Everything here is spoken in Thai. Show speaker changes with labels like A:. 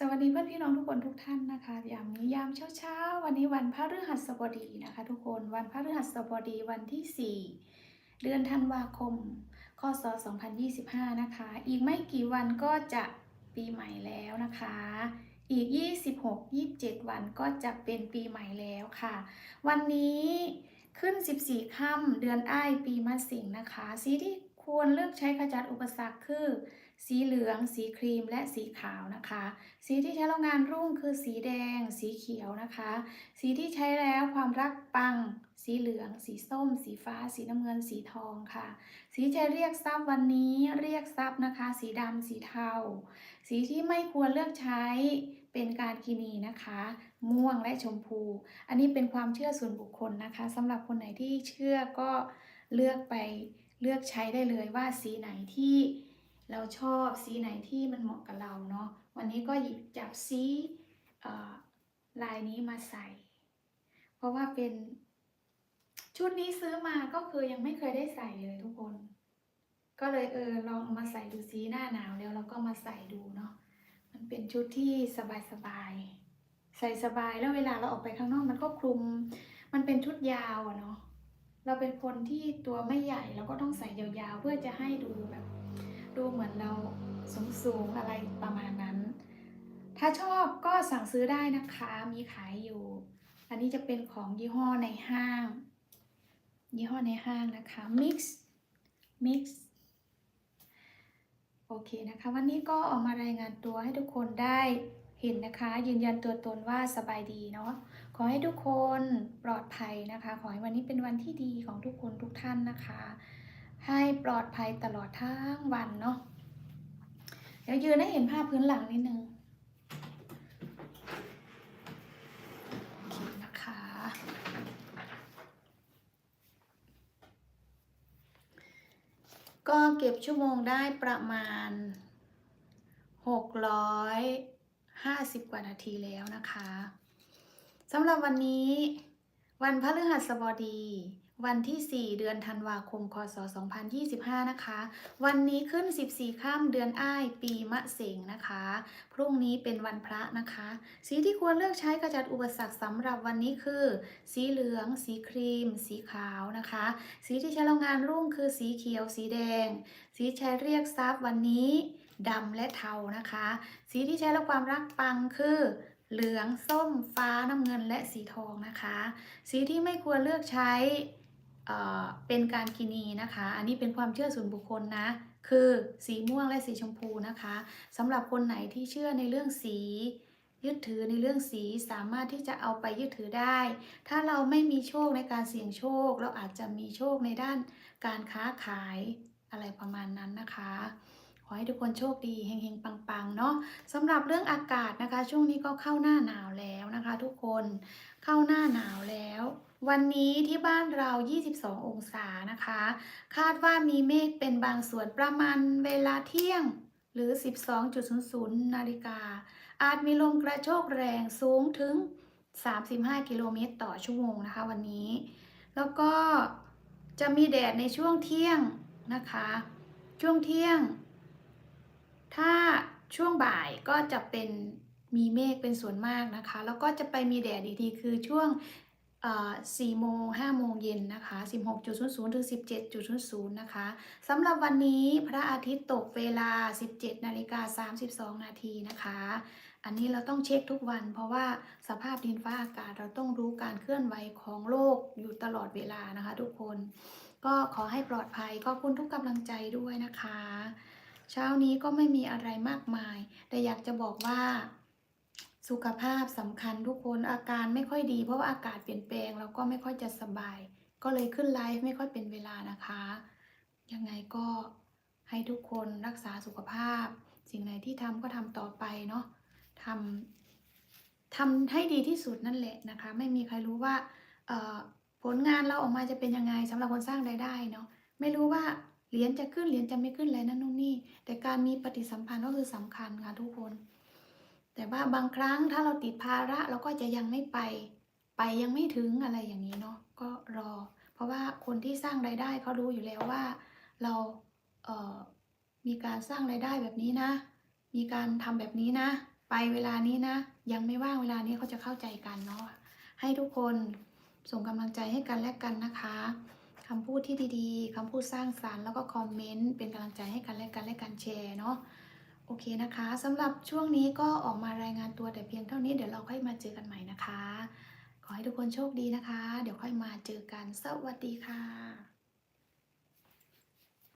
A: สวัสดีเพื่อนพี่น้องทุกคนทุกท่านนะคะยามนี้ยามเช้าๆวันนี้วันพระฤหัสบดีนะคะ ทุกคนวันพระฤหัสบดีวันที่ 4 เดือนธันวาคมคศ2025 นะคะ อีกไม่กี่วันก็จะปีใหม่แล้วนะคะ อีก 26 27 วันก็จะเป็นปีใหม่แล้วค่ะ วันนี้ขึ้น 14ค่ำเดือนอ้ายปีมะสิงนะคะสีที่ควรเลือกใช้ขจัดอุปสรรคคือ สีเหลือง สีครีม และสีขาวนะคะ สีที่ใช้แล้วงานรุ่งคือสีแดง สีเขียวนะคะ สีที่ใช้แล้วความรักปัง สีเหลือง สีส้ม สีฟ้า สีน้ำเงิน สีทองค่ะ สีใช้เรียกทรัพย์วันนี้เรียกทรัพย์นะคะ สีดำสีเทา สีที่ไม่ควรเลือกใช้เป็นการกินีนะคะ ม่วงและชมพู อันนี้เป็นความเชื่อส่วนบุคคลนะคะสำหรับคนไหนที่เชื่อก็เลือกไปเลือกใช้ได้เลยว่าสีไหนที่ เราชอบสีไหนที่มันเหมาะกับเราเนาะวันนี้ก็หยิบจับสีลายนี้มาใส่ เพราะว่าเป็นชุดนี้ซื้อมาก็คือยังไม่เคยได้ใส่เลยทุกคน ก็เลยเออลองมาใส่ดูซิหน้าหนาวแล้วเราก็มาใส่ดูเนาะมันเป็นชุดที่สบายๆใส่สบายแล้วเวลาเราออกไปข้างนอกมันก็คลุม มันเป็นชุดยาวอะเนาะเราเป็นคนที่ตัวไม่ใหญ่เราก็ต้องใส่ยาวๆ เพื่อจะให้ดูแบบ ดูเหมือนเราสูงๆอะไรประมาณนั้น ถ้าชอบก็สั่งซื้อได้นะคะมีขายอยู่ อันนี้จะเป็นของยี่ห้อในห้าง ยี่ห้อในห้างนะคะ mix mix โอเคนะคะ วันนี้ก็ออกมารายงานตัวให้ทุกคนได้เห็นนะคะ ยืนยันตัวตนว่าสบายดีเนาะขอให้ทุกคนปลอดภัยนะคะ ขอให้วันนี้เป็นวันที่ดีของทุกคนทุกท่านนะคะ ให้ปลอดภัยตลอดทั้งวันเนาะ เดี๋ยวยืนให้เห็นภาพพื้นหลังนิดนึงโอเคนะคะก็เก็บชั่วโมงได้ประมาณ 650 กว่านาทีแล้วนะคะสำหรับวันนี้วันพฤหัสบดี วันที่ 4 เดือนธันวาคม คศ 2025 นะคะ วันนี้ขึ้น 14ค่ำเดือนอ้าย ปีมะเสงนะคะ พรุ่งนี้เป็นวันพระนะคะ สีที่ควรเลือกใช้กระจัดอุปสรรคสำหรับวันนี้คือ สีเหลือง สีครีม สีขาวนะคะ สีที่ใช้ล้วงานรุ่งคือสีเขียว สีแดง สีใช้เรียกทรัพย์วันนี้ดำและเทานะคะ สีที่ใช้แล้วความรักปังคือเหลือง ส้ม ฟ้า น้ำเงิน และสีทองนะคะ สีที่ไม่ควรเลือกใช้ เป็นการกินีนะคะ อันนี้เป็นความเชื่อส่วนบุคคลนะ คือสีม่วงและสีชมพูนะคะสำหรับคนไหนที่เชื่อในเรื่องสียึดถือในเรื่องสีสามารถที่จะเอาไปยึดถือได้ ถ้าเราไม่มีโชคในการเสี่ยงโชค เราอาจจะมีโชคในด้านการค้าขายอะไรประมาณนั้นนะคะ ขอให้ทุกคนโชคดีเฮงๆ ปังๆ เนาะสำหรับเรื่องอากาศนะคะ ช่วงนี้ก็เข้าหน้าหนาวแล้วนะคะ ทุกคนเข้าหน้าหนาวแล้ว วันนี้ที่บ้านเรา 22 องศานะคะ คาดว่ามีเมฆเป็นบางส่วนประมาณเวลาเที่ยงหรือ 12.00 นาฬิกา อาจมีลมกระโชกแรงสูงถึง 35 กิโลเมตรต่อชั่วโมงนะคะวันนี้ แล้วก็จะมีแดดในช่วงเที่ยงนะคะ ช่วงเที่ยง ถ้าช่วงบ่ายก็จะเป็นมีเมฆเป็นส่วนมากนะคะ แล้วก็จะไปมีแดดอีกทีคือช่วง เอ่อ4โมง5โมงเย็นนะคะ16.00ถึง17.00นะคะสำหรับวันนี้พระอาทิตย์ตกเวลา17นาฬิกา32นาทีนะคะ อันนี้เราต้องเช็คทุกวัน เพราะว่าสภาพดินฟ้าอากาศเราต้องรู้การเคลื่อนไหวของโลกอยู่ตลอดเวลานะคะทุกคน ก็ขอให้ปลอดภัยขอบคุณทุกกำลังใจด้วยนะคะ เช้านี้ก็ไม่มีอะไรมากมาย แต่อยากจะบอกว่า สุขภาพสำคัญทุกคนอาการไม่ค่อยดี เพราะว่าอากาศเปลี่ยนแปลงแล้วก็ไม่ค่อยจะสบาย ก็เลยขึ้นไลฟ์ไม่ค่อยเป็นเวลานะคะ ยังไงก็ให้ทุกคนรักษาสุขภาพ สิ่งไหนที่ทำก็ทำต่อไปเนาะทำทำให้ดีที่สุดนั่นแหละนะคะ ไม่มีใครรู้ว่าผลงานเราออกมาจะเป็นยังไงสำหรับคนสร้างรายได้เนาะไม่รู้ว่าเหรียญจะขึ้นเหรียญจะไม่ขึ้นอะไรนั่นนู่นนี่ แต่การมีปฏิสัมพันธ์ก็คือสำคัญค่ะทุกคน แต่ว่าบางครั้งถ้าเราติดภาระเราก็จะยังไม่ไป ไปยังไม่ถึงอะไรอย่างนี้เนาะก็รอ เพราะว่าคนที่สร้างรายได้เขารู้อยู่แล้วว่า เราเออมีการสร้างรายได้แบบนี้นะ มีการทำแบบนี้นะ ไปเวลานี้นะ ยังไม่ว่างเวลานี้เขาจะเข้าใจกันเนาะให้ทุกคนส่งกำลังใจให้กันและกันนะคะคำพูดที่ดีๆคำพูดสร้างสรรค์แล้วก็คอมเมนต์เป็นกำลังใจให้กันและกันและกันแชร์เนาะ โอเคนะคะสำหรับช่วงนี้ก็ออกมารายงานตัวแต่เพียงเท่านี้เดี๋ยวเราค่อยมาเจอกันใหม่นะคะ ขอให้ทุกคนโชคดีนะคะ เดี๋ยวค่อยมาเจอกันสวัสดีค่ะ